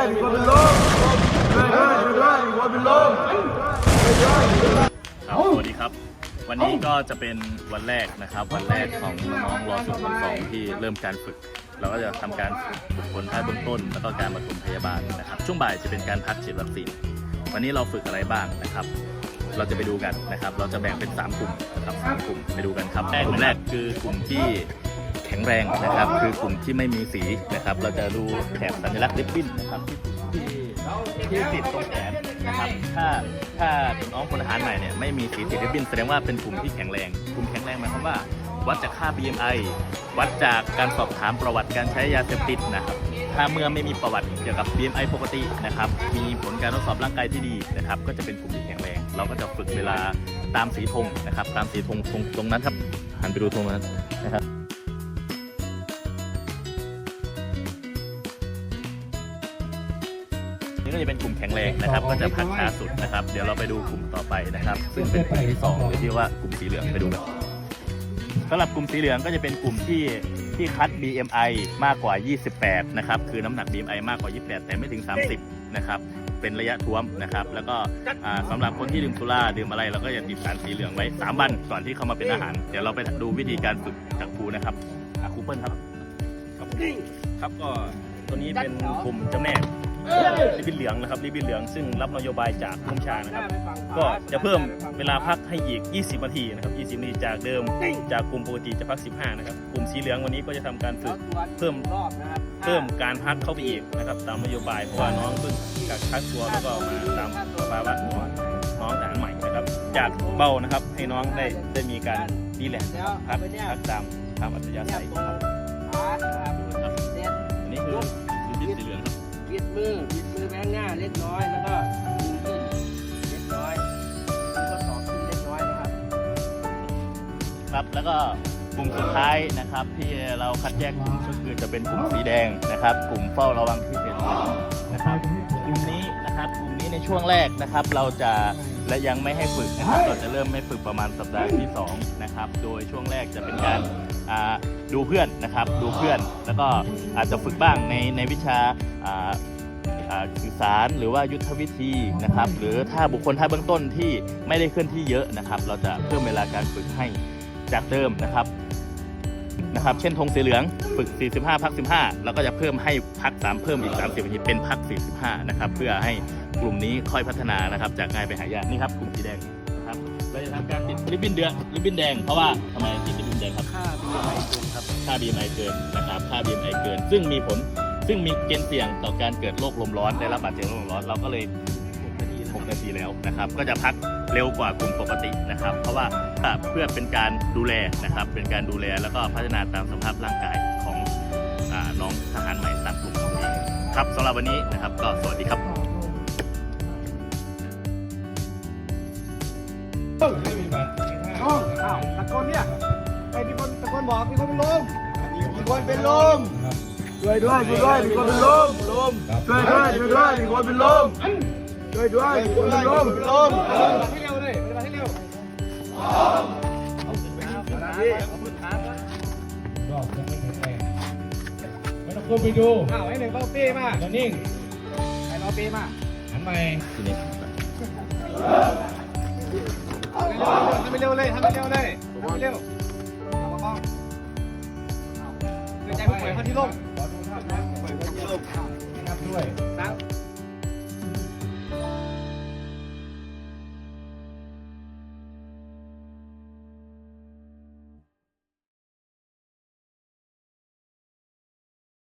ครับสวัสดีครับ วันนี้ก็จะเป็นวันแรกนะครับ วันแรกของน้องรอสุขสองที่เริ่มการฝึก เราก็จะทำการฝึกฝนท่าเบื้องต้น แล้วก็การปฐมพยาบาลนะครับ ช่วงบ่ายจะเป็นการพักฉีดวัคซีน วันนี้เราฝึกอะไรบ้างนะครับ เราจะไปดูกันนะครับ เราจะแบ่งเป็น 3 กลุ่มนะครับสามกลุ่มไปดูกันครับกลุ่มแรกคือกลุ่มที่ แข็งแรงนะครับ คือกลุ่มที่ไม่มีสีนะครับ เราจะดูแถบสัญลักษณ์ริบบิ้นนะครับที่ที่ติดตรงแขนนะครับถ้าถ้าน้องพลทหารใหม่เนี่ยไม่มีสีติดริบบิ้นแสดงว่าเป็นกลุ่มที่แข็งแรงกลุ่มแข็งแรงหมายความว่า วัดจากค่า BMI วัดจากการสอบถามประวัติการใช้ยาเสพติดนะครับถ้าเมื่อไม่มีประวัติเกี่ยวกับ BMI ปกตินะครับ มีผลการทดสอบร่างกายที่ดีนะครับ ก็จะเป็นกลุ่มที่แข็งแรง เราก็จะฝึกเวลาตามสีธงนะครับ ตามสีธงตรงตรงนั้นครับ หันไปดูธงนั้นนะครับ นี่ก็จะเป็นกลุ่มแข็งแรงนะครับ ก็จะพักช้าสุดนะครับ เดี๋ยวเราไปดูกลุ่มต่อไปนะครับ ซึ่งเป็นกลุ่มที่สองหรือที่ว่ากลุ่มสีเหลืองไปดูกันสำหรับกลุ่มสีเหลืองก็จะเป็นกลุ่มที่ที่คัด BMI มากกว่า 28 นะครับ คือน้ำหนัก BMI มากกว่า 28 แต่ไม่ถึง 30 นะครับ เป็นระยะท้วมนะครับ แล้วก็อ่าสำหรับคนที่ดื่มสุราดื่มอะไรเราก็จะติดสารสีเหลืองไว้ 3 วันก่อนที่เข้ามาเป็นอาหาร เดี๋ยวเราไปดูวิธีการฝึกจากครูนะครับอะครูเปิ้ลครับครับ ครับก็ตัวนี้เป็นกลุ่มเจ้าแม่ ริบบิ้นเหลืองนะครับริบบิ้นเหลืองซึ่งรับนโยบายจากผู้บัญชานะครับ ก็จะเพิ่มเวลาพักให้อีก 20 นาทีนะครับ 20 นาทีจากเดิมจากกลุ่มปกติจะพัก 15 นะครับ กลุ่มสีเหลืองวันนี้ก็จะทำการฝึกเพิ่มเพิ่มการพักเข้าไปอีกนะครับ ตามนโยบายเพราะว่าน้องเพิ่งกักคักตัวแล้วก็มาตามสภาวะของน้องทหารใหม่นะครับ จากเบานะครับให้น้องได้ได้มีการดีแลกซ์นะครับพักพักตามตามอัธยาศัยนะครับอันนี้คือ มือบิดมือแบงหน้าเล็กน้อยแล้วก็ดึงขึ้นเล็กน้อยแล้วก็ต่อขึ้นเล็กน้อยนะครับ ครับแล้วก็กลุ่มสุดท้ายนะครับ ที่เราคัดแยกกลุ่มก็คือจะเป็นกลุ่มสีแดงนะครับ กลุ่มเฝ้าระวังที่เป็นนะครับกลุ่มนี้นะครับกลุ่มนี้ในช่วงแรกนะครับ เราจะและยังไม่ให้ฝึกนะครับเราจะเริ่มไม่ฝึกประมาณสัปดาห์ที่สองนะครับโดยช่วงแรกจะเป็นการดูเพื่อนนะครับ ดูเพื่อนแล้วก็อาจจะฝึกบ้างในในวิชา สื่อสารหรือว่ายุทธวิธีนะครับ หรือถ้าบุคคลท่าเบื้องต้นที่ไม่ได้เคลื่อนที่เยอะนะครับ เราจะเพิ่มเวลาการฝึกให้จากเดิมนะครับนะครับ เช่นธงสีเหลืองฝึก 45 พัก 15 แล้วก็จะเพิ่มให้พัก 3 เพิ่มอีก 30นาทีเป็นพัก 45 นะครับ เพื่อให้กลุ่มนี้ค่อยพัฒนานะครับ จากง่ายไปหายากนี่ครับกลุ่มสีแดงนะครับเราจะทำการติดริบบิ้นเดือนริบบิ้นแดงเพราะว่าทำไมติดริบบิ้นแดงครับค่า BMI เกินครับค่า BMI เกินนะครับค่า BMI เกิน ซึ่งมีผล ซึ่งมีเกณฑ์เสี่ยงต่อการเกิดโรคลมร้อนได้รับบาดเจ็บโรคลมร้อนเราก็เลย6นาทีแล้วนะครับ ก็จะพักเร็วกว่ากลุ่มปกตินะครับ เพราะว่าเพื่อเป็นการดูแลนะครับ เป็นการดูแลแล้วก็พัฒนาตามสภาพร่างกายของอน้องทหารใหม่ตามกลุ่มของเองครับสำหรับวันนี้นะครับก็สวัสดีครับอ้าวตะโกนเนี่ยไปมีคนตะโกนบอกมีคนเป็นลมมีคนเป็นลม ช่วยด้วยช่วยด้วยมีคนเป็นลมลมช่วยด้วยช่วยด้วยมีคนเป็นลมช่วยด้วยมีคนเป็นลมลมให้เร็วเลยปฏิบัติให้เร็วรอบจะไม่แข็งแรงไม่ต้องก้มไปดูอ้าวให้หนึ่งเป้าปีมาแล้วนิ่งให้เราปีมาหันไปทีนี้ทำไปเร็วเลยทำไปเร็วเลยทำไปเร็วเอามาป้องใจผู้ป่วยคนที่ร่มขอดูท่า น้ำป่วยคนะครับด้วยครับ